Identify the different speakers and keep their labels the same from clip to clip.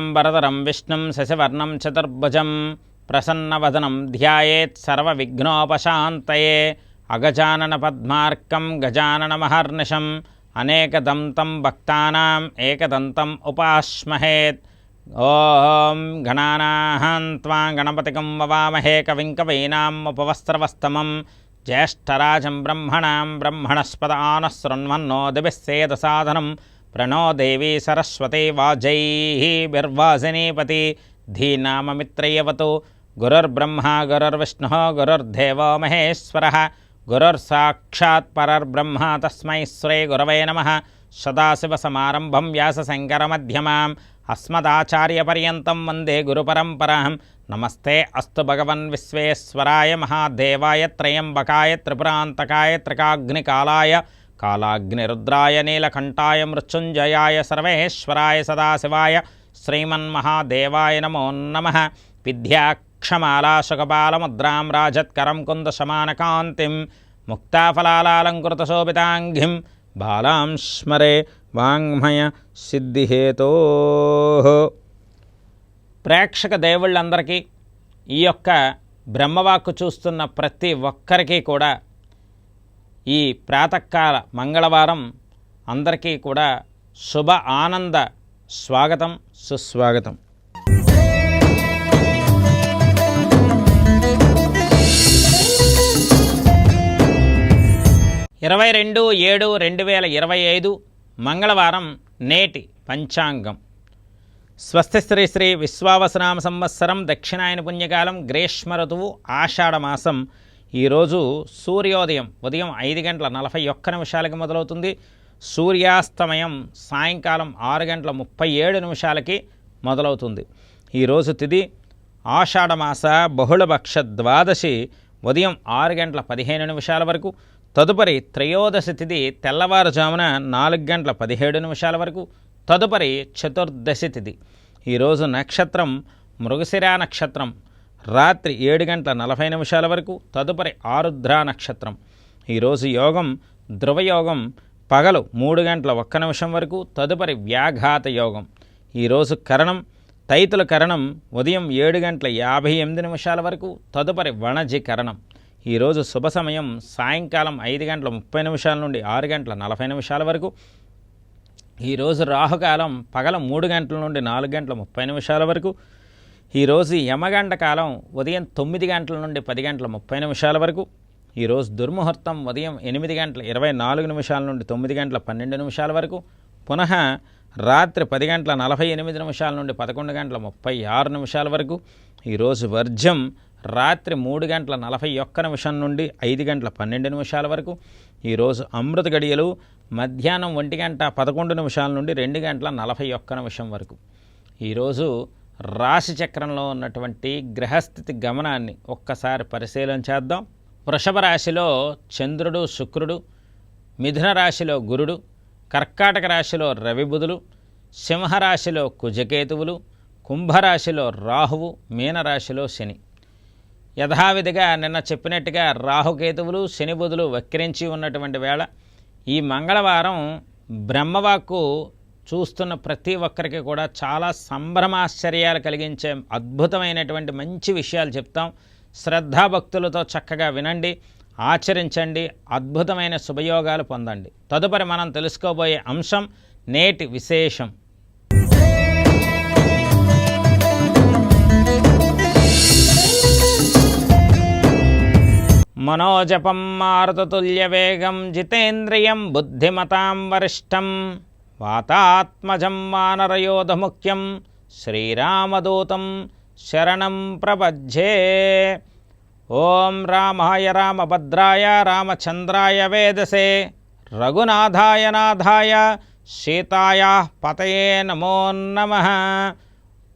Speaker 1: శుక్లాంబరధరం విష్ణుం శశివర్ణం చతుర్భుజం. ప్రసన్నవదనం ధ్యాయేత్ సర్వవిఘ్నోపశాంతయే. అగజానన పద్మార్కం గజానన గజాననమహర్నిశం అనేకదంతం భక్తానాం ఏకదంతం ఉపాస్మహేత్ ఓం గణానాహం త్వా గణపతికం వవామహే కవిం కవీనాం ఉపవస్త్రవస్తమం. జ్యేష్ఠరాజం బ్రహ్మణాం బ్రహ్మణస్పద ఆనశృణ్వన్నో దివిస్సేదసాధనం ప్రణో దేవీ వాజై వాజైర్వాజినీపతి ధీనామమిత్రయవతు గురుర్బ్రహ్మ గురుర్విష్ణు గురుర్దేవో మహేశ్వర గురుర్సాక్షాత్ పరర్బ్రహ్మ తస్మై శ్రీ గురవే నమ సదాశివసమారంభం వ్యాసశంకరమధ్యమాం అస్మదాచార్యపర్యంతం వందే గురుపరంపరాం నమస్తే అస్తు భగవన్ విశ్వేశ్వరాయ మహాదేవాయ త్రయంబకాయ త్రిపురాంతకాయ త్రికాగ్నికాలాయ కాలాగ్నిరుద్రాయ నీలకంఠాయ మృత్యుంజయాయ సర్వేశ్వరాయ సదాశివాయ శ్రీమన్మహాదేవాయ నమో నమ విద్యాక్షమాలాశకపాలముద్రాం రాజత్కరం కుందశమానకాంతిం ముక్తాఫలాలంకృతశోభితాంఘిం బాలాం స్మరే వాంగ్మయ సిద్ధిహేతో ప్రేక్షక దేవుళ్ళందరికీ ఈ యొక్క బ్రహ్మవాక్కు చూస్తున్న ప్రతి ఒక్కరికి కూడా ఈ ప్రాతకాల మంగళవారం అందరికీ కూడా శుభ ఆనంద స్వాగతం సుస్వాగతం. ఇరవై రెండు ఏడు రెండు వేల ఇరవై ఐదు మంగళవారం నేటి పంచాంగం. స్వస్తి శ్రీ శ్రీ విశ్వావసనామ సంవత్సరం దక్షిణాయన పుణ్యకాలం గ్రీష్మ ఋతువు ఆషాఢమాసం ఈరోజు సూర్యోదయం ఉదయం ఐదు గంటల నలభై ఒక్క నిమిషాలకి మొదలవుతుంది. సూర్యాస్తమయం సాయంకాలం ఆరు గంటల ముప్పై ఏడు నిమిషాలకి మొదలవుతుంది. ఈరోజు తిది ఆషాఢమాస బహుళపక్ష ద్వాదశి ఉదయం ఆరు గంటల పదిహేను నిమిషాల వరకు. తదుపరి త్రయోదశి తిథి తెల్లవారుజామున నాలుగు గంటల పదిహేడు నిమిషాల వరకు. తదుపరి చతుర్దశి తిథి ఈరోజు నక్షత్రం మృగశిరా నక్షత్రం రాత్రి ఏడు గంటల నలభై నిమిషాల వరకు తదుపరి ఆరుద్ర నక్షత్రం. ఈరోజు యోగం ధ్రువయోగం పగలు మూడు గంటల ఒక్క నిమిషం వరకు తదుపరి వ్యాఘాత యోగం. ఈరోజు కరణం తైతుల కరణం ఉదయం ఏడు గంటల యాభై ఎనిమిది నిమిషాల వరకు తదుపరి వణజి కరణం. ఈరోజు శుభ సమయం సాయంకాలం ఐదు గంటల ముప్పై నిమిషాల నుండి ఆరు గంటల నలభై నిమిషాల వరకు. ఈరోజు రాహుకాలం పగల మూడు గంటల నుండి నాలుగు గంటల ముప్పై నిమిషాల వరకు ఈరోజు యమగంట కాలం ఉదయం తొమ్మిది గంటల నుండి పది గంటల ముప్పై నిమిషాల వరకు. ఈరోజు దుర్ముహూర్తం ఉదయం ఎనిమిది గంటల ఇరవై నాలుగు నిమిషాల నుండి తొమ్మిది గంటల పన్నెండు నిమిషాల వరకు. పునః రాత్రి పది గంటల నలభై ఎనిమిది నిమిషాల నుండి పదకొండు గంటల ముప్పై ఆరు నిమిషాల వరకు. ఈరోజు వర్జం రాత్రి మూడు గంటల నలభై ఒక్క నిమిషం నుండి ఐదు గంటల పన్నెండు నిమిషాల వరకు. ఈరోజు అమృత గడియలు మధ్యాహ్నం ఒంటి గంట పదకొండు నిమిషాల నుండి రెండు గంటల నలభై ఒక్క నిమిషం వరకు. ఈరోజు రాశి చక్రంలో ఉన్నటువంటి గ్రహస్థితి గమనాన్ని ఒక్కసారి పరిశీలన చేద్దాం. వృషభ రాశిలో చంద్రుడు శుక్రుడు మిథున రాశిలో గురుడు కర్కాటక రాశిలో రవిబుధులు సింహరాశిలో కుజకేతువులు కుంభరాశిలో రాహువు మీనరాశిలో శని. యథావిధిగా నిన్న చెప్పినట్టుగా రాహుకేతువులు శని బుధులు వక్రించి ఉన్నటువంటి వేళ ఈ మంగళవారం బ్రహ్మవాక్కు చూస్తున్న ప్రతి ఒక్కరికి కూడా చాలా సంభ్రమాశ్చర్యాలు కలిగించే అద్భుతమైనటువంటి మంచి విషయాలు చెప్తాం. శ్రద్ధాభక్తులతో చక్కగా వినండి ఆచరించండి అద్భుతమైన శుభయోగాలు పొందండి. తదుపరి మనం తెలుసుకోబోయే అంశం నేటి విశేషం. మనోజపం మారుతతుల్యవేగం జితేంద్రియం బుద్ధిమతాం వరిష్టం. వాతాత్మజం వానరయోధముఖ్యం శ్రీరామదూతం శరణం ప్రపజ్జే. ఓం రామాయ రామభద్రాయ రామచంద్రాయ వేదసే. రఘునాథాయ నాథాయ సీతాయా పతయే నమో నమ.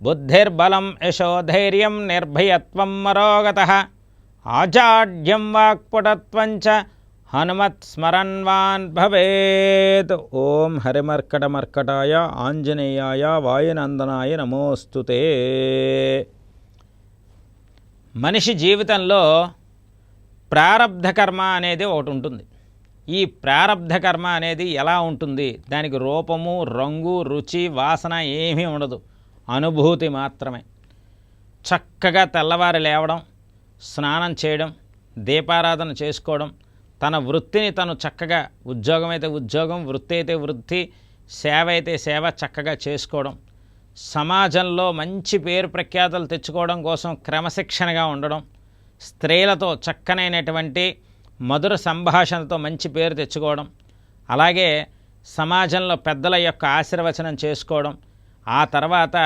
Speaker 1: బుద్ధిర్బలం యశోధైర్యం నిర్భయత్వం మరోగత. ఆచాఢ్యం వాక్పుటత్వం హనుమత్ స్మరన్వాన్ భవేత్ ఓం హరిమర్కటమర్కటాయ ఆంజనేయాయ వాయునందనాయ నమోస్తుతే మనిషి జీవితంలో ప్రారబ్ధ కర్మ అనేది ఒకటి ఉంటుంది. ఈ ప్రారబ్ధ కర్మ అనేది ఎలా ఉంటుంది? దానికి రూపము రంగు రుచి వాసన ఏమీ ఉండదు. అనుభూతి మాత్రమే. చక్కగా తెల్లవారి లేవడం స్నానం చేయడం దీపారాధన చేసుకోవడం తన వృత్తిని తను చక్కగా ఉద్యోగం అయితే ఉద్యోగం వృత్తి అయితే వృత్తి సేవ అయితే సేవ చక్కగా చేసుకోవడం సమాజంలో మంచి పేరు ప్రఖ్యాతలు తెచ్చుకోవడం కోసం క్రమశిక్షణగా ఉండడం స్త్రీలతో చక్కనైనటువంటి మధుర సంభాషణతో మంచి పేరు తెచ్చుకోవడం అలాగే సమాజంలో పెద్దల యొక్క ఆశీర్వచనం చేసుకోవడం ఆ తర్వాత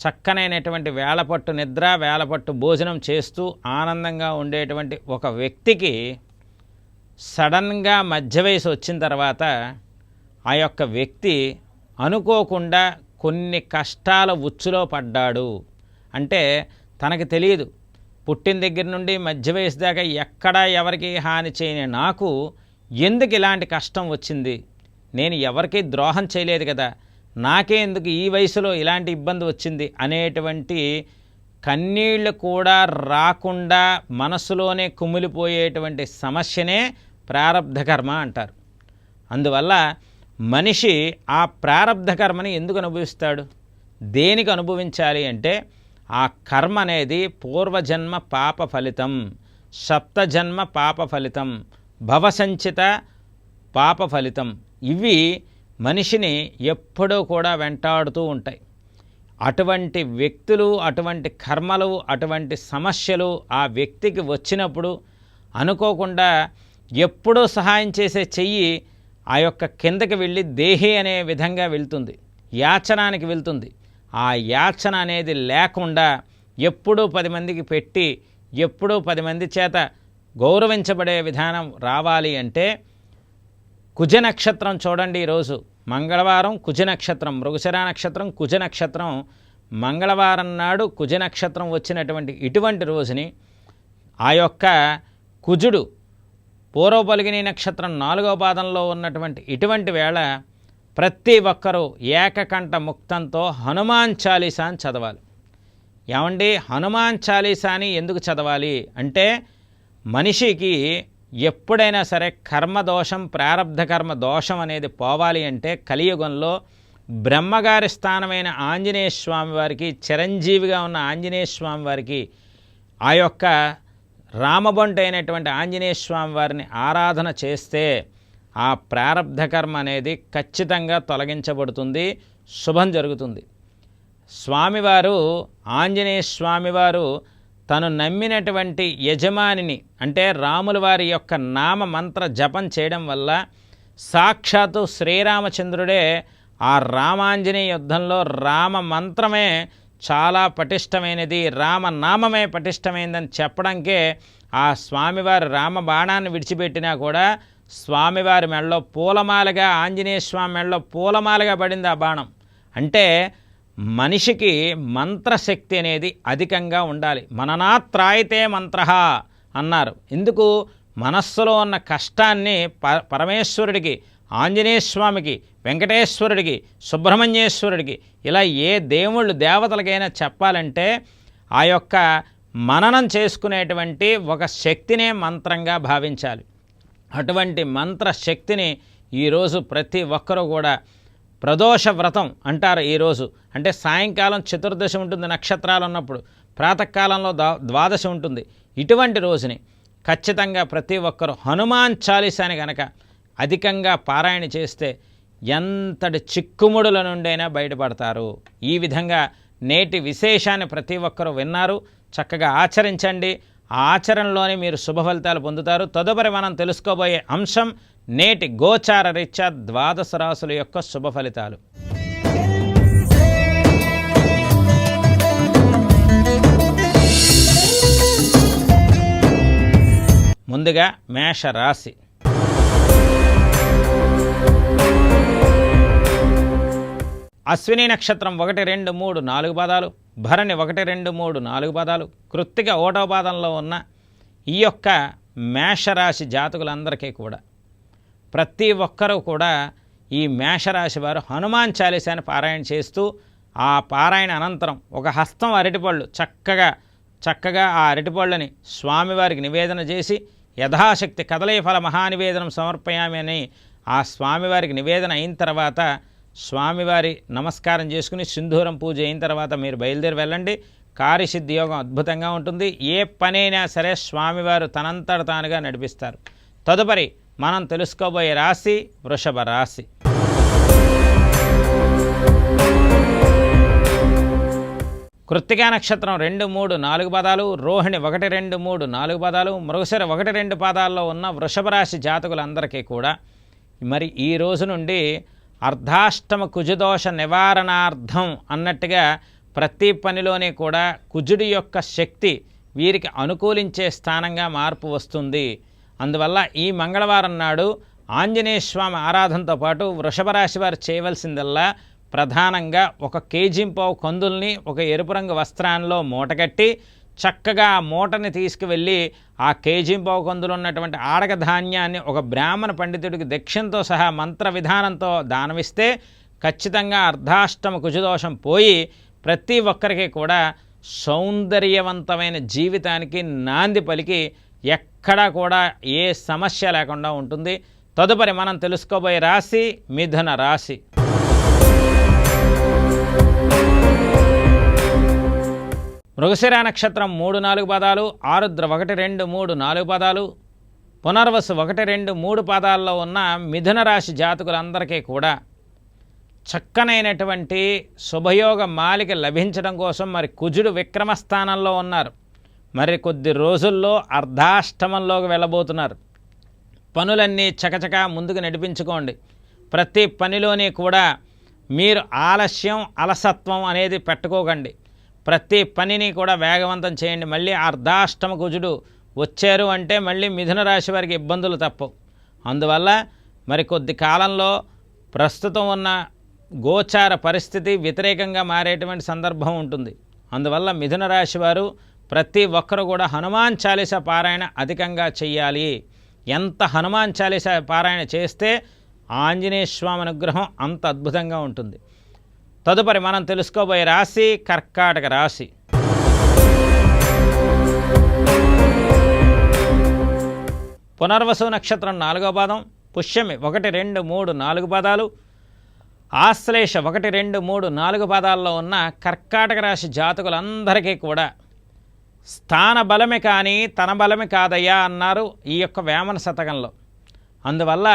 Speaker 1: చక్కనైనటువంటి వేలపట్టు నిద్ర వేలపట్టు భోజనం చేస్తూ ఆనందంగా ఉండేటువంటి ఒక వ్యక్తికి సడన్గా మధ్య వయసు వచ్చిన తర్వాత ఆ యొక్క వ్యక్తి అనుకోకుండా కొన్ని కష్టాల ఉచ్చులో పడ్డాడు. అంటే తనకు తెలియదు. పుట్టిన దగ్గర నుండి మధ్య వయసు దాకా ఎక్కడా ఎవరికి హాని చేయని నాకు ఎందుకు ఇలాంటి కష్టం వచ్చింది? నేను ఎవరికీ ద్రోహం చేయలేదు కదా. నాకే ఎందుకు ఈ వయసులో ఇలాంటి ఇబ్బంది వచ్చింది అనేటువంటి కన్నీళ్ళు కూడా రాకుండా మనసులోనే కుమిలిపోయేటువంటి సమస్యనే ప్రారంధ కర్మ అంటారు. అందువల్ల మనిషి ఆ ప్రారంధ కర్మని ఎందుకు అనుభవిస్తాడు? దేనికి అనుభవించాలి అంటే ఆ కర్మ అనేది పూర్వజన్మ పాప ఫలితం సప్తజన్మ పాప ఫలితం భవసంచిత పాప ఫలితం. ఇవి మనిషిని ఎప్పుడూ కూడా వెంటాడుతూ ఉంటాయి. అటువంటి వ్యక్తులు అటువంటి కర్మలు అటువంటి సమస్యలు ఆ వ్యక్తికి వచ్చినప్పుడు అనుకోకుండా ఎప్పుడూ సహాయం చేసే చెయ్యి ఆ యొక్క కిందకి వెళ్ళి దేహి అనే విధంగా వెళ్తుంది. యాచనానికి వెళ్తుంది. ఆ యాచన అనేది లేకుండా ఎప్పుడూ పది మందికి పెట్టి ఎప్పుడూ పది మంది చేత గౌరవించబడే విధానం రావాలి అంటే కుజ నక్షత్రం చూడండి ఈరోజు. మంగళవారం కుజ నక్షత్రం మృగశిర నక్షత్రం కుజ నక్షత్రం మంగళవారం నాడు కుజ నక్షత్రం వచ్చినటువంటి ఇటువంటి రోజుని ఆ యొక్క కుజుడు పూర్వపలిగిని నక్షత్రం నాలుగవ పాదంలో ఉన్నటువంటి ఇటువంటి వేళ ప్రతి ఒక్కరూ ఏకకంఠ ముక్తంతో హనుమాన్ చాలీసాని చదవాలి. ఏమండి? హనుమాన్ చాలీసాని ఎందుకు చదవాలి? అంటే మనిషికి ఎప్పుడైనా సరే కర్మదోషం ప్రారంధ కర్మ దోషం అనేది పోవాలి అంటే కలియుగంలో బ్రహ్మగారి స్థానమైన ఆంజనేయ స్వామి వారికి చిరంజీవిగా ఉన్న ఆంజనేయ స్వామి వారికి ఆ యొక్క రామబొంట అయినటువంటి ఆంజనేయ స్వామి వారిని ఆరాధన చేస్తే ఆ ప్రారంధ కర్మ అనేది ఖచ్చితంగా తొలగించబడుతుంది శుభం జరుగుతుంది. స్వామివారు ఆంజనేయ స్వామివారు తను నమ్మినటువంటి యజమానిని అంటే రాముల వారి యొక్క నామ మంత్ర జపం చేయడం వల్ల సాక్షాత్తు శ్రీరామచంద్రుడే ఆ రామాంజనేయ యుద్ధంలో రామ మంత్రమే చాలా పటిష్టమైనది రామనామమే పటిష్టమైనదని చెప్పడానికే ఆ స్వామివారి రామ బాణాన్ని విడిచిపెట్టినా కూడా స్వామివారి మెడలో పూలమాలగా ఆంజనేయ స్వామి మెడలో పూలమాలగా పడింది ఆ బాణం. అంటే మనిషికి మంత్రశక్తి అనేది అధికంగా ఉండాలి. మననాత్రాయితే మంత్ర అన్నారు. ఎందుకు మనస్సులో ఉన్న కష్టాన్ని ప పరమేశ్వరుడికి ఆంజనేయ స్వామికి వెంకటేశ్వరుడికి సుబ్రహ్మణ్యేశ్వరుడికి ఇలా ఏ దేవుళ్ళు దేవతలకైనా చెప్పాలంటే ఆ యొక్క మననం చేసుకునేటువంటి ఒక శక్తినే మంత్రంగా భావించాలి. అటువంటి మంత్ర శక్తిని ఈరోజు ప్రతి ఒక్కరూ కూడా ప్రదోష వ్రతం అంటారు ఈరోజు అంటే సాయంకాలం చతుర్దశి ఉంటుంది నక్షత్రాలు ఉన్నప్పుడు. ప్రాతకాలంలో దా- ద్వాదశి ఉంటుంది. ఇటువంటి రోజుని ఖచ్చితంగా ప్రతి ఒక్కరూ హనుమాన్ చాలీసాని గనక అధికంగా పారాయణ చేస్తే ఎంతటి చిక్కుముడుల నుండైనా బయటపడతారు. ఈ విధంగా నేటి విశేషాన్ని ప్రతి ఒక్కరూ విన్నారు. చక్కగా ఆచరించండి. ఆ ఆచరణలోనే మీరు శుభ ఫలితాలు పొందుతారు. తదుపరి మనం తెలుసుకోబోయే అంశం నేటి గోచార రీత్యా ద్వాదశ రాసుల యొక్క శుభ ఫలితాలు. ముందుగా మేష రాశి. అశ్విని నక్షత్రం ఒకటి రెండు మూడు నాలుగు పాదాలు భరణి ఒకటి రెండు మూడు నాలుగు పాదాలు కృత్తిక ఓటో పాదంలో ఉన్న ఈ యొక్క మేషరాశి జాతకులందరికీ కూడా. ప్రతి ఒక్కరూ కూడా ఈ మేషరాశి వారు హనుమాన్ చాలీసాని పారాయణ చేస్తూ ఆ పారాయణ అనంతరం ఒక హస్తం అరటిపళ్ళు చక్కగా చక్కగా ఆ అరటిపళ్ళని స్వామివారికి నివేదన చేసి యథాశక్తి కదలయ ఫల మహానివేదనం సమర్పయామి అని ఆ స్వామివారికి నివేదన అయిన తర్వాత స్వామివారి నమస్కారం చేసుకుని సింధూరం పూజ అయిన తర్వాత మీరు బయలుదేరి వెళ్ళండి. కార్యసిద్ధి యోగం అద్భుతంగా ఉంటుంది. ఏ పనైనా సరే స్వామివారు తనంతట తానుగా నడిపిస్తారు. తదుపరి మనం తెలుసుకోబోయే రాశి వృషభ రాశి. కృత్తికా నక్షత్రం రెండు మూడు నాలుగు పదాలు రోహిణి ఒకటి రెండు మూడు నాలుగు పదాలు మృగశిర ఒకటి రెండు పాదాల్లో ఉన్న వృషభ రాశి జాతకులందరికీ కూడా మరి ఈ రోజు నుండి అర్ధాష్టమ కుజదోష నివారణార్థం అన్నట్టుగా ప్రతి పనిలోనే కూడా కుజుడి యొక్క శక్తి వీరికి అనుకూలించే స్థానంగా మార్పు వస్తుంది. అందువల్ల ఈ మంగళవారం నాడు ఆంజనేయ స్వామి ఆరాధనతో పాటు వృషభ రాశి వారు చేయవలసిందల్లా ప్రధానంగా ఒక కేజీంపావు కందుల్ని ఒక ఎరుపు రంగు వస్త్రాల్లో మూటగట్టి చక్కగా ఆ మూటని తీసుకువెళ్ళి ఆ కేజీంపావు కందులు ఉన్నటువంటి ఆడక ధాన్యాన్ని ఒక బ్రాహ్మణ పండితుడికి దక్షిణతో సహా మంత్ర విధానంతో దానవిస్తే ఖచ్చితంగా అర్ధాష్టమ కుజదోషం పోయి ప్రతి ఒక్కరికి కూడా సౌందర్యవంతమైన జీవితానికి నాంది పలికి ఎక్కడా కూడా ఏ సమస్య లేకుండా ఉంటుంది. తదుపరి మనం తెలుసుకోబోయే రాశి మిథున రాశి. మృగశిర నక్షత్రం మూడు నాలుగు పదాలు ఆరుద్ర ఒకటి రెండు మూడు నాలుగు పదాలు పునర్వసు ఒకటి రెండు మూడు పాదాల్లో ఉన్న మిథున రాశి జాతకులందరికీ కూడా చక్కనైనటువంటి శుభయోగ మాలిక లభించడం కోసం మరి కుజుడు విక్రమస్థానంలో ఉన్నారు. మరి కొద్ది రోజుల్లో అర్ధాష్టమంలోకి వెళ్ళబోతున్నారు. పనులన్నీ చకచకా ముందుకు నడిపించుకోండి. ప్రతి పనిలోని కూడా మీరు ఆలస్యం అలసత్వం అనేది పెట్టుకోకండి. ప్రతి పనిని కూడా వేగవంతం చేయండి. మళ్ళీ అర్ధాష్టమ కుజుడు వచ్చారు అంటే మళ్ళీ మిథున రాశి వారికి ఇబ్బందులు తప్పవు. అందువల్ల మరి కొద్ది కాలంలో ప్రస్తుతం ఉన్న గోచార పరిస్థితి వ్యతిరేకంగా మారేటువంటి సందర్భం ఉంటుంది. అందువల్ల మిథున రాశి వారు ప్రతి ఒక్కరు కూడా హనుమాన్ చాలీస పారాయణ అధికంగా చెయ్యాలి. ఎంత హనుమాన్ చాలీస పారాయణ చేస్తే ఆంజనేయ స్వామి అనుగ్రహం అంత అద్భుతంగా ఉంటుంది. తదుపరి మనం తెలుసుకోబోయే రాశి కర్కాటక రాశి. పునర్వసు నక్షత్రం నాలుగో పాదం పుష్యమి ఒకటి రెండు మూడు నాలుగు పాదాలు ఆశ్లేష ఒకటి రెండు మూడు నాలుగు పాదాల్లో ఉన్న కర్కాటక రాశి జాతకులందరికీ కూడా స్థాన బలమే కానీ తన బలమే కాదయ్యా అన్నారు ఈ యొక్క వేమన శతకంలో. అందువల్ల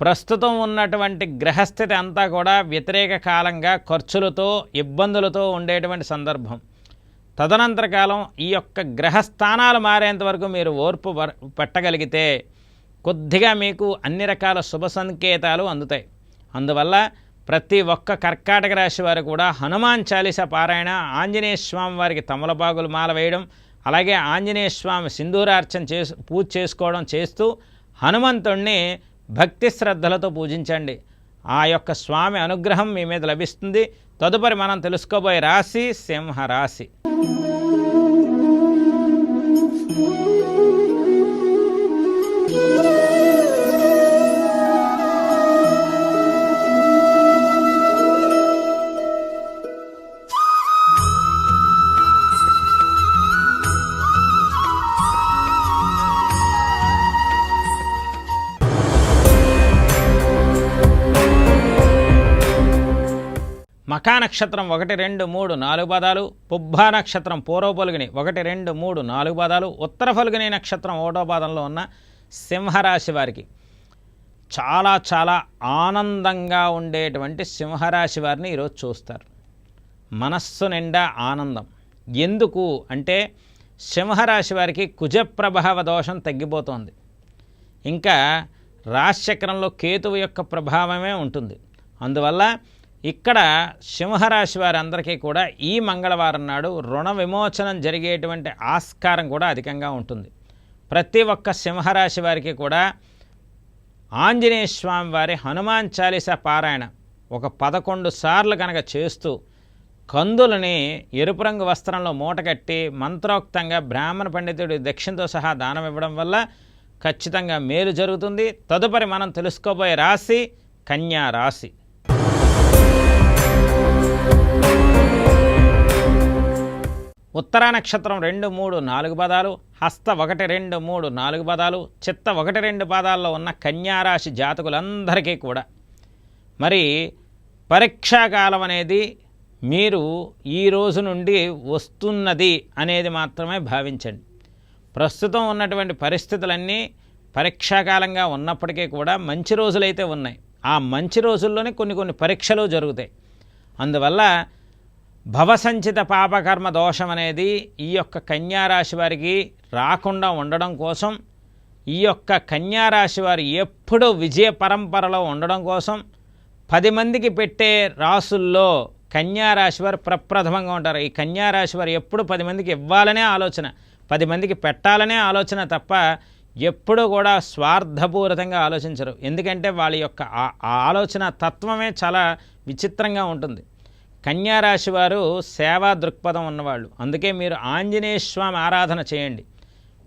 Speaker 1: ప్రస్తుతం ఉన్నటువంటి గ్రహస్థితి అంతా కూడా వ్యతిరేక కాలంగా ఖర్చులతో ఇబ్బందులతో ఉండేటువంటి సందర్భం. తదనంతర కాలం ఈ యొక్క గ్రహస్థానాలు మారేంత వరకు మీరు ఓర్పు పెట్టగలిగితే కొద్దిగా మీకు అన్ని రకాల శుభ సంకేతాలు అందుతాయి. అందువల్ల ప్రతి ఒక్క కర్కాటక రాశి వారు కూడా హనుమాన్ చాలీస పారాయణ ఆంజనేయ స్వామి వారికి తమలపాకులు మాల వేయడం అలాగే ఆంజనేయ స్వామి సింధూరార్చన చేసు పూజ చేసుకోవడం చేస్తూ హనుమంతుణ్ణి భక్తి శ్రద్ధలతో పూజించండి. ఆ యొక్క స్వామి అనుగ్రహం మీ మీద లభిస్తుంది. తదుపరి మనం తెలుసుకోబోయే రాశి సింహ రాశి మఖా నక్షత్రం ఒకటి రెండు మూడు నాలుగు పదాలు పుబ్బా నక్షత్రం పూర్వ పలుగుని ఒకటి రెండు మూడు నాలుగు పదాలు ఉత్తర ఫలుగుని నక్షత్రం ఒకటో పాదంలో ఉన్న సింహరాశి వారికి. చాలా చాలా ఆనందంగా ఉండేటువంటి సింహరాశి వారిని ఈరోజు చూస్తారు. మనస్సు నిండా ఆనందం. ఎందుకు అంటే సింహరాశి వారికి కుజప్రభావ దోషం తగ్గిపోతోంది. ఇంకా రాశిచక్రంలో కేతువు యొక్క ప్రభావమే ఉంటుంది. అందువల్ల ఇక్కడ సింహరాశి వారందరికీ కూడా ఈ మంగళవారం నాడు రుణ విమోచనం జరిగేటువంటి ఆస్కారం కూడా అధికంగా ఉంటుంది. ప్రతి ఒక్క సింహరాశి వారికి కూడా ఆంజనేయ స్వామి వారి హనుమాన్ చాలీసా పారాయణ ఒక పదకొండు సార్లు కనుక చేస్తూ కందులని ఎరుపు రంగు వస్త్రంలో మూటకట్టి మంత్రోక్తంగా బ్రాహ్మణ పండితుడి దక్షిణతో సహా దానం ఇవ్వడం వల్ల ఖచ్చితంగా మేలు జరుగుతుంది. తదుపరి మనం తెలుసుకోబోయే రాశి కన్యా రాశి. ఉత్తరా నక్షత్రం రెండు మూడు నాలుగు పదాలు హస్త ఒకటి రెండు మూడు నాలుగు పదాలు చిత్త ఒకటి రెండు పాదాల్లో ఉన్న కన్యారాశి జాతకులందరికీ కూడా. మరి పరీక్షాకాలం అనేది మీరు ఈ రోజు నుండి వస్తున్నది అనేది మాత్రమే భావించండి. ప్రస్తుతం ఉన్నటువంటి పరిస్థితులన్నీ పరీక్షాకాలంగా ఉన్నప్పటికీ కూడా మంచి రోజులైతే ఉన్నాయి. ఆ మంచి రోజుల్లోనే కొన్ని కొన్ని పరీక్షలు జరుగుతాయి. అందువల్ల భవసంచిత పాపకర్మ దోషం అనేది ఈ యొక్క కన్యారాశి వారికి రాకుండా ఉండడం కోసం ఈ యొక్క కన్యారాశి వారు ఎప్పుడూ విజయ పరంపరలో ఉండడం కోసం పది మందికి పెట్టే రాసుల్లో కన్యారాశి వారు ప్రప్రథమంగా ఉంటారు. ఈ కన్యారాశి వారు ఎప్పుడు పది మందికి ఇవ్వాలనే ఆలోచన పది మందికి పెట్టాలనే ఆలోచన తప్ప ఎప్పుడూ కూడా స్వార్థపూరితంగా ఆలోచించరు. ఎందుకంటే వాళ్ళ యొక్క ఆ- ఆ ఆలోచన తత్వమే చాలా విచిత్రంగా ఉంటుంది. కన్యారాశి వారు సేవా దృక్పథం ఉన్నవాళ్ళు. అందుకే మీరు ఆంజనేయ స్వామి ఆరాధన చేయండి.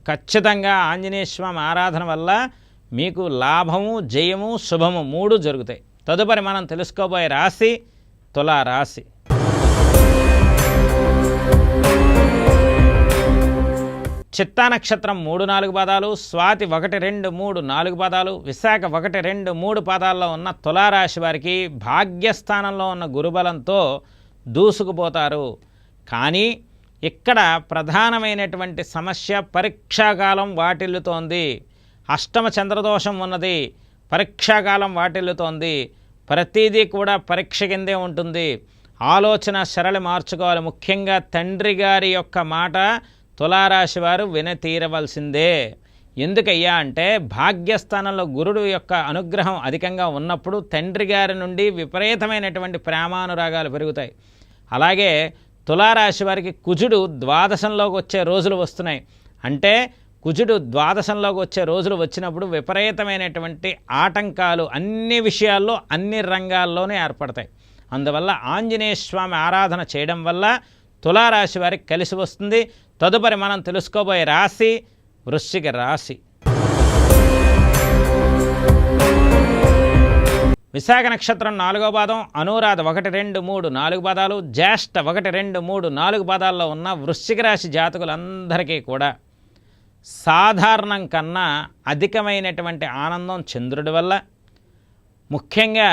Speaker 1: ఖచ్చితంగా ఆంజనేయ స్వామి ఆరాధన వల్ల మీకు లాభము జయము శుభము మూడు జరుగుతాయి. తదుపరి మనం తెలుసుకోబోయే రాశి తులా చిత్తా నక్షత్రం మూడు నాలుగు పాదాలు స్వాతి ఒకటి రెండు మూడు నాలుగు పాదాలు విశాఖ ఒకటి రెండు మూడు పాదాల్లో ఉన్న తులారాశి వారికి భాగ్యస్థానంలో ఉన్న గురుబలంతో దూసుకుపోతారు. కానీ ఇక్కడ ప్రధానమైనటువంటి సమస్య పరీక్షాకాలం వాటిల్లుతోంది. అష్టమ చంద్రదోషం ఉన్నది. పరీక్షాకాలం వాటిల్లుతోంది. ప్రతిదీ కూడా పరీక్ష కిందే ఉంటుంది. ఆలోచన సరళి మార్చుకోవాలి. ముఖ్యంగా తండ్రి గారి యొక్క మాట తులారాశి వారు వినతీరవలసిందే. ఎందుకయ్యా అంటే భాగ్యస్థానంలో గురుడు యొక్క అనుగ్రహం అధికంగా ఉన్నప్పుడు తండ్రి గారి నుండి విపరీతమైనటువంటి ప్రేమానురాగాలు పెరుగుతాయి. అలాగే తులారాశి వారికి కుజుడు ద్వాదశంలోకి వచ్చే రోజులు వస్తున్నాయి. అంటే కుజుడు ద్వాదశంలోకి వచ్చే రోజులు వచ్చినప్పుడు విపరీతమైనటువంటి ఆటంకాలు అన్ని విషయాల్లో అన్ని రంగాల్లోనే ఏర్పడతాయి. అందువల్ల ఆంజనేయ స్వామి ఆరాధన చేయడం వల్ల తులారాశి వారికి కలిసి వస్తుంది. తదుపరి మనం తెలుసుకోబోయే రాశి వృశ్చిక రాశి. విశాఖ నక్షత్రం నాలుగో పాదం అనురాధ ఒకటి రెండు మూడు నాలుగు పాదాలు జ్యేష్ఠ ఒకటి రెండు మూడు నాలుగు పాదాల్లో ఉన్న వృశ్చిక రాశి జాతకులందరికీ కూడా సాధారణం కన్నా అధికమైనటువంటి ఆనందం చంద్రుడి వల్ల. ముఖ్యంగా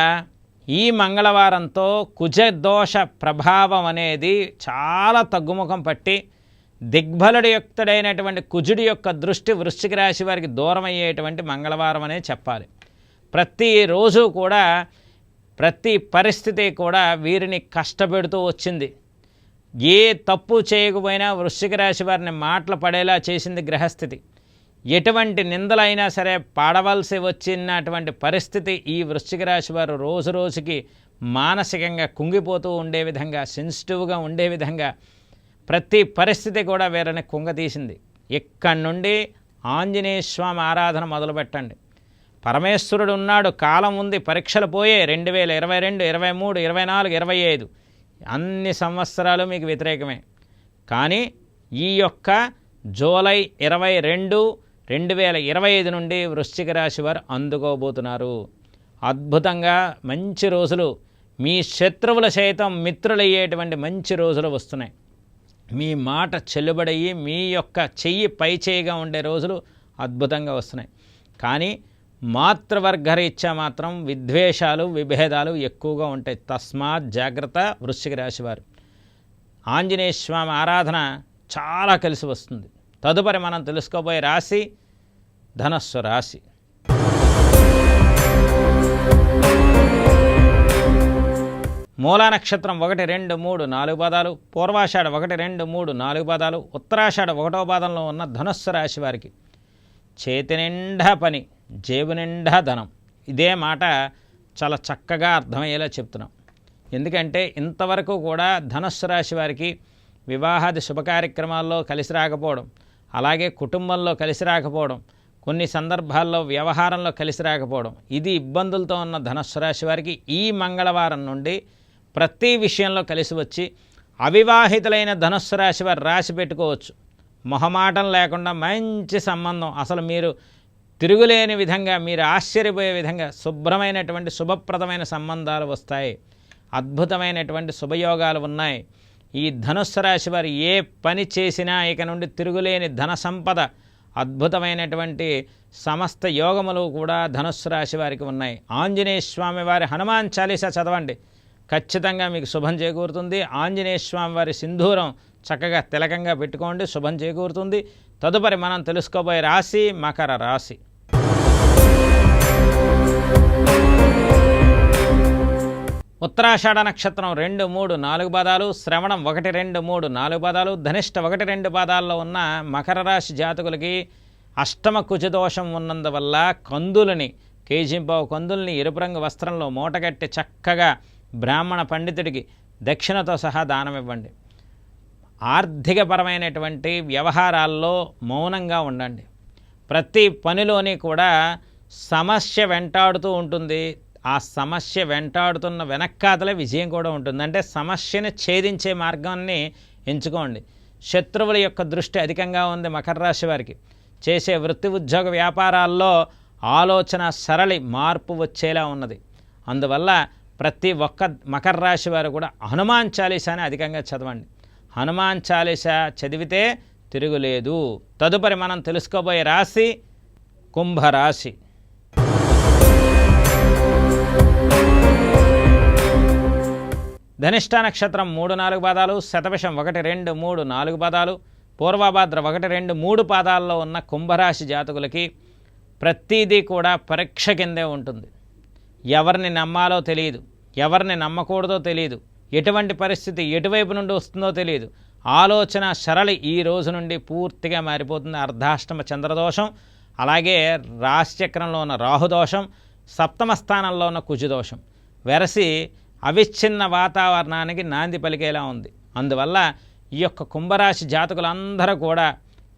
Speaker 1: ఈ మంగళవారంతో కుజదోష ప్రభావం అనేది చాలా తగ్గుముఖం పట్టి దిగ్బలుడి యుక్తుడైనటువంటి కుజుడి యొక్క దృష్టి వృశ్చిక రాశి వారికి దూరమయ్యేటువంటి మంగళవారం అనే చెప్పాలి. ప్రతిరోజు కూడా ప్రతి పరిస్థితి కూడా వీరిని కష్టపెడుతూ వచ్చింది. ఏ తప్పు చేయకపోయినా వృశ్చిక రాశి వారిని మాటలు పడేలా చేసింది గ్రహస్థితి. ఎటువంటి నిందలైనా సరే పాడవలసి వచ్చినటువంటి పరిస్థితి ఈ వృశ్చిక రాశి వారు రోజు రోజుకి మానసికంగా కుంగిపోతూ ఉండే విధంగా సెన్సిటివ్గా ఉండే విధంగా ప్రతి పరిస్థితి కూడా వీరిని కుంగతీసింది ఇక్కడి నుండి ఆంజనేయ స్వామి ఆరాధన మొదలుపెట్టండి. పరమేశ్వరుడు ఉన్నాడు కాలం ఉంది పరీక్షలు పోయే రెండు వేల ఇరవై రెండు ఇరవై మూడు ఇరవై నాలుగు ఇరవై ఐదు. అన్ని సంవత్సరాలు మీకు వ్యతిరేకమే. కానీ ఈ యొక్క జూలై ఇరవై రెండు రెండు వేల ఇరవై ఐదు నుండి వృశ్చిక రాశి వారు అందుకోబోతున్నారు. అద్భుతంగా మంచి రోజులు. మీ శత్రువుల సైతం మిత్రులయ్యేటువంటి మంచి రోజులు వస్తున్నాయి. మీ మాట చెల్లుబడయ్యి మీ యొక్క చెయ్యి పై చేయిగా ఉండే రోజులు అద్భుతంగా వస్తున్నాయి. కానీ మాతృవర్గరీత్యా మాత్రం విద్వేషాలు విభేదాలు ఎక్కువగా ఉంటాయి. తస్మాత్ జాగ్రత్త వృశ్చిక రాశివారు ఆంజనేయ స్వామి ఆరాధన చాలా కలిసి వస్తుంది. తదుపరి మనం తెలుసుకోబోయే రాశి ధనస్సు రాశి. మూలా నక్షత్రం ఒకటి రెండు మూడు నాలుగు పాదాలు పూర్వాషాఢ ఒకటి రెండు మూడు నాలుగు పాదాలు ఉత్తరాషాఢ ఒకటో పాదంలో ఉన్న ధనుస్సు రాశి వారికి చేతి నిండా పని జేబు నిండా ధనం. ఇదే మాట చాలా చక్కగా అర్థమయ్యేలా చెప్తున్నాం. ఎందుకంటే ఇంతవరకు కూడా ధనుస్సు రాశి వారికి వివాహాది శుభకార్యక్రమాల్లో కలిసి రాకపోవడం అలాగే కుటుంబంలో కలిసి రాకపోవడం కొన్ని సందర్భాల్లో వ్యవహారంలో కలిసి రాకపోవడం ఇది ఇబ్బందులతో ఉన్న ధనుస్సు రాశి వారికి ఈ మంగళవారం నుండి ప్రతి విషయంలో కలిసి వచ్చి అవివాహితులైన ధనుస్సు రాశి వారు రాసి పెట్టుకోవచ్చు. మొహమాటం లేకుండా మంచి సంబంధం. అసలు మీరు తిరుగులేని విధంగా మీరు ఆశ్చర్యపోయే విధంగా శుభ్రమైనటువంటి శుభప్రదమైన సంబంధాలు వస్తాయి. అద్భుతమైనటువంటి శుభయోగాలు ఉన్నాయి. ఈ ధనుస్సు రాశి వారు ఏ పని చేసినా ఇక నుండి తిరుగులేని ధన సంపద అద్భుతమైనటువంటి సమస్త యోగములు కూడా ధనుస్సు రాశి వారికి ఉన్నాయి. ఆంజనేయ స్వామి వారి హనుమాన్ చాలీసా చదవండి. ఖచ్చితంగా మీకు శుభం చేకూరుతుంది. ఆంజనేయ స్వామి వారి సింధూరం చక్కగా తిలకంగా పెట్టుకోండి శుభం చేకూరుతుంది. తదుపరి మనం తెలుసుకోబోయే రాశి మకర రాశి. ఉత్తరాషాఢ నక్షత్రం రెండు మూడు నాలుగు పాదాలు శ్రవణం ఒకటి రెండు మూడు నాలుగు పాదాలు ధనిష్ట ఒకటి రెండు పాదాల్లో ఉన్న మకర రాశి జాతకులకి అష్టమ కుజదోషం ఉన్నందువల్ల కందులని కేజీంపావు కందుల్ని ఎరుపు రంగు వస్త్రంలో మూటగట్టి చక్కగా బ్రాహ్మణ పండితుడికి దక్షిణతో సహా దానం ఇవ్వండి ఆర్థికపరమైనటువంటి వ్యవహారాల్లో మౌనంగా ఉండండి. ప్రతి పనిలోని కూడా సమస్య వెంటాడుతూ ఉంటుంది. ఆ సమస్య వెంటాడుతున్న వెనక్కాతలే విజయం కూడా ఉంటుంది. అంటే సమస్యను ఛేదించే మార్గాన్ని ఎంచుకోండి. శత్రువుల యొక్క దృష్టి అధికంగా ఉంది మకర రాశి వారికి. చేసే వృత్తి ఉద్యోగ వ్యాపారాల్లో ఆలోచన సరళి మార్పు వచ్చేలా ఉన్నది. అందువల్ల ప్రతి ఒక్క మకర రాశి వారు కూడా హనుమాన్ చాలీసాని అధికంగా చదవండి. హనుమాన్ చాలీసా చదివితే తిరుగులేదు. తదుపరి మనం తెలుసుకోబోయే రాశి కుంభరాశి. ధనిష్ట నక్షత్రం మూడు నాలుగు పాదాలు శతభిషం ఒకటి రెండు మూడు నాలుగు పాదాలు పూర్వభాద్ర ఒకటి రెండు మూడు పాదాల్లో ఉన్న కుంభరాశి జాతకులకి ప్రతీదీ కూడా పరీక్ష కిందే ఉంటుంది. ఎవరిని నమ్మాలో తెలియదు ఎవరిని నమ్మకూడదో తెలియదు ఎటువంటి పరిస్థితి ఎటువైపు నుండి వస్తుందో తెలియదు. ఆలోచన సరళి ఈ రోజు నుండి పూర్తిగా మారిపోతుంది. అర్ధాష్టమ చంద్రదోషం అలాగే రాశిచక్రంలో ఉన్న రాహుదోషం సప్తమ స్థానంలో ఉన్న కుజుదోషం. వెరసి అవిచ్ఛిన్న వాతావరణానికి నాంది పలికేలా ఉంది. అందువల్ల ఈ యొక్క కుంభరాశి జాతకులందరూ కూడా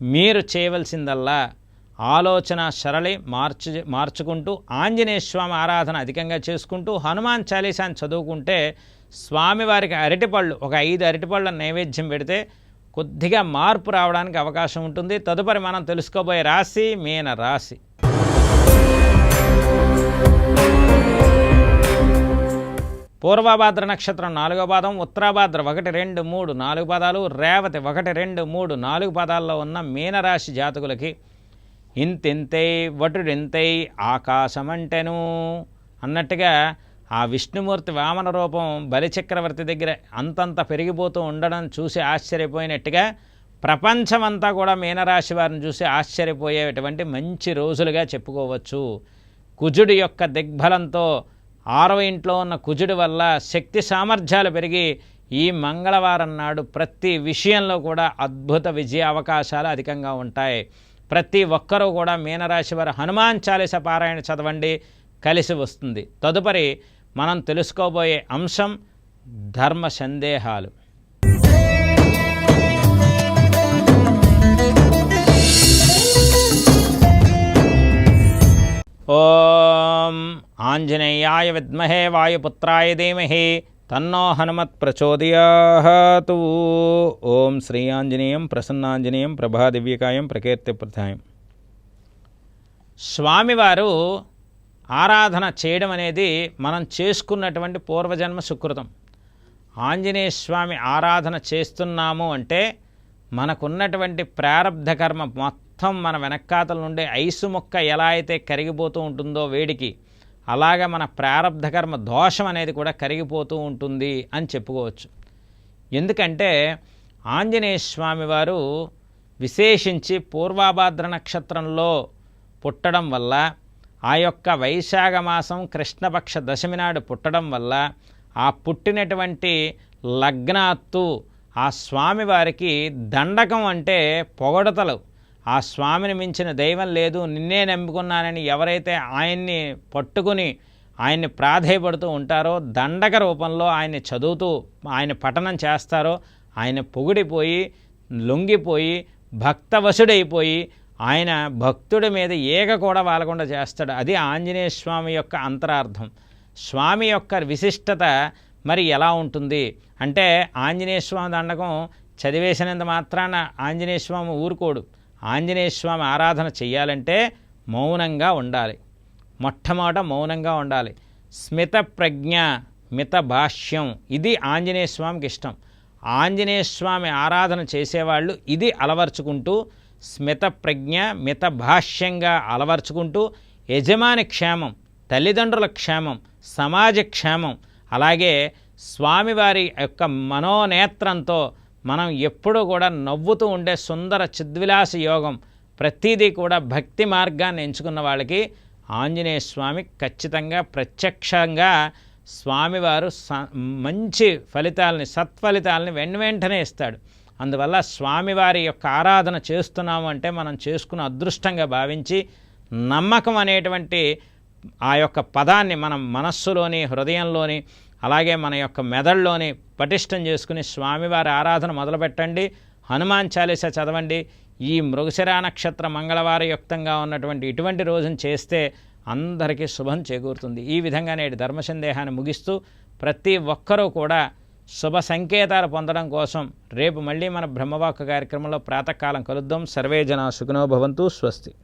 Speaker 1: మీరు చేయవలసిందల్లా ఆలోచన సరళి మార్చు మార్చుకుంటూ ఆంజనేయ స్వామి ఆరాధన అధికంగా చేసుకుంటూ హనుమాన్ చాలీసాని చదువుకుంటే స్వామివారికి అరటిపళ్ళు ఒక ఐదు అరటిపళ్ళ నైవేద్యం పెడితే కొద్దిగా మార్పు రావడానికి అవకాశం ఉంటుంది. తదుపరి మనం తెలుసుకోబోయే రాశి మీన రాశి. పూర్వభాద్ర నక్షత్రం నాలుగో పాదం ఉత్తరాభాద్ర ఒకటి రెండు మూడు నాలుగు పాదాలు రేవతి ఒకటి రెండు మూడు నాలుగు పాదాల్లో ఉన్న మీనరాశి జాతకులకి ఇంతింతై వటుడింతై ఆకాశమంటెను అన్నట్టుగా ఆ విష్ణుమూర్తి వామన రూపం బలిచక్రవర్తి దగ్గర అంతంత పెరిగిపోతూ ఉండడం చూసి ఆశ్చర్యపోయినట్టుగా ప్రపంచమంతా కూడా మీనరాశి వారిని చూసి ఆశ్చర్యపోయేటువంటి మంచి రోజులుగా చెప్పుకోవచ్చు. కుజుడి యొక్క దిగ్బలంతో ఆరవ ఇంట్లో ఉన్న కుజుడి వల్ల శక్తి సామర్థ్యాలు పెరిగి ఈ మంగళవారం నాడు ప్రతి విషయంలో కూడా అద్భుత విజయ అవకాశాలు అధికంగా ఉంటాయి. ప్రతి ఒక్కరూ కూడా మీనరాశి వారు హనుమాన్ చాలీస పారాయణ చదవండి కలిసి వస్తుంది. తదుపరి మనం తెలుసుకోబోయే అంశం ధర్మ సందేహాలు. ఓం ఆంజనేయాయ విద్మహే వాయుపుత్రాయ ధీమహి తన్నో హనుమత్ ప్రచోదయాతు ఓం శ్రీ ఆంజనేయం ప్రసన్నాంజనేయం ప్రభాదివ్యకాయం ప్రకీర్తి ప్రధాయం. స్వామివారు ఆరాధన చేయడం అనేది మనం చేసుకున్నటువంటి పూర్వజన్మ సుకృతం. ఆంజనేయ స్వామి ఆరాధన చేస్తున్నాము అంటే మనకున్నటువంటి ప్రారంధ కర్మ మొత్తం మన వెనక్కాతల నుండి ఐసు మొక్క ఎలా అయితే కరిగిపోతూ ఉంటుందో వేడికి అలాగ మన ప్రారంధకర్మ దోషం అనేది కూడా కరిగిపోతూ ఉంటుంది అని చెప్పుకోవచ్చు. ఎందుకంటే ఆంజనేయ స్వామి వారు విశేషించి పూర్వాభాద్ర నక్షత్రంలో పుట్టడం వల్ల ఆ యొక్క వైశాఖ మాసం కృష్ణపక్ష దశమి నాడు పుట్టడం వల్ల ఆ పుట్టినటువంటి లగ్నాత్తు ఆ స్వామివారికి దండకం అంటే పొగడతలు ఆ స్వామిని మించిన దైవం లేదు నిన్నే నమ్ముకున్నానని ఎవరైతే ఆయన్ని పట్టుకుని ఆయన్ని ప్రాధేయపడుతూ ఉంటారో దండక రూపంలో ఆయన్ని చదువుతూ ఆయన పఠనం చేస్తారో ఆయన పొగిడిపోయి లొంగిపోయి భక్తవశుడైపోయి ఆయన భక్తుడి మీద ఏక కూడా వాలకుండా చేస్తాడు. అది ఆంజనేయ స్వామి యొక్క అంతరార్థం. స్వామి యొక్క విశిష్టత మరి ఎలా ఉంటుంది? అంటే ఆంజనేయ స్వామి దండకం చదివేసినంత మాత్రాన ఆంజనేయ స్వామి ఊరుకోడు. ఆంజనేయ స్వామి ఆరాధన చెయ్యాలంటే మౌనంగా ఉండాలి. మొట్టమొదట మౌనంగా ఉండాలి. స్మిత ప్రజ్ఞ మిత భాష్యం ఇది ఆంజనేయ స్వామికి ఇష్టం. ఆంజనేయ స్వామి ఆరాధన చేసేవాళ్ళు ఇది అలవర్చుకుంటూ స్మిత ప్రజ్ఞ మిత భాష్యంగా అలవర్చుకుంటూ యజమాని క్షేమం తల్లిదండ్రుల క్షేమం సమాజ క్షేమం అలాగే స్వామివారి యొక్క మనోనేత్రంతో మనం ఎప్పుడూ కూడా నవ్వుతూ ఉండే సుందర చిద్విలాస యోగం ప్రతిదీ కూడా భక్తి మార్గాన్ని ఎంచుకున్న వాళ్ళకి ఆంజనేయ స్వామి ఖచ్చితంగా ప్రత్యక్షంగా స్వామివారు స మంచి ఫలితాలని సత్ఫలితాలని వెను వెంటనే ఇస్తాడు. అందువల్ల స్వామివారి యొక్క ఆరాధన చేస్తున్నాము అంటే మనం చేసుకున్న అదృష్టంగా భావించి నమ్మకం అనేటువంటి ఆ యొక్క పదాన్ని మనం మనస్సులోని హృదయంలోని అలాగే మన యొక్క మెదడులోని పటిష్టం చేసుకుని స్వామివారి ఆరాధన మొదలుపెట్టండి. హనుమాన్ చాలీస చదవండి. ఈ మృగశిరా నక్షత్ర మంగళవార యుక్తంగా ఉన్నటువంటి ఇటువంటి రోజును చేస్తే అందరికీ శుభం చేకూరుతుంది. ఈ విధంగా నేటి ధర్మ సందేహాన్ని ముగిస్తూ ప్రతి ఒక్కరూ కూడా శుభ సంకేతాలు పొందడం కోసం రేపు మళ్ళీ మన బ్రహ్మవాక్కు కార్యక్రమంలో ప్రాతకాలం కలుద్దాం. సర్వే జన సుఖనో భవంతు. స్వస్తి.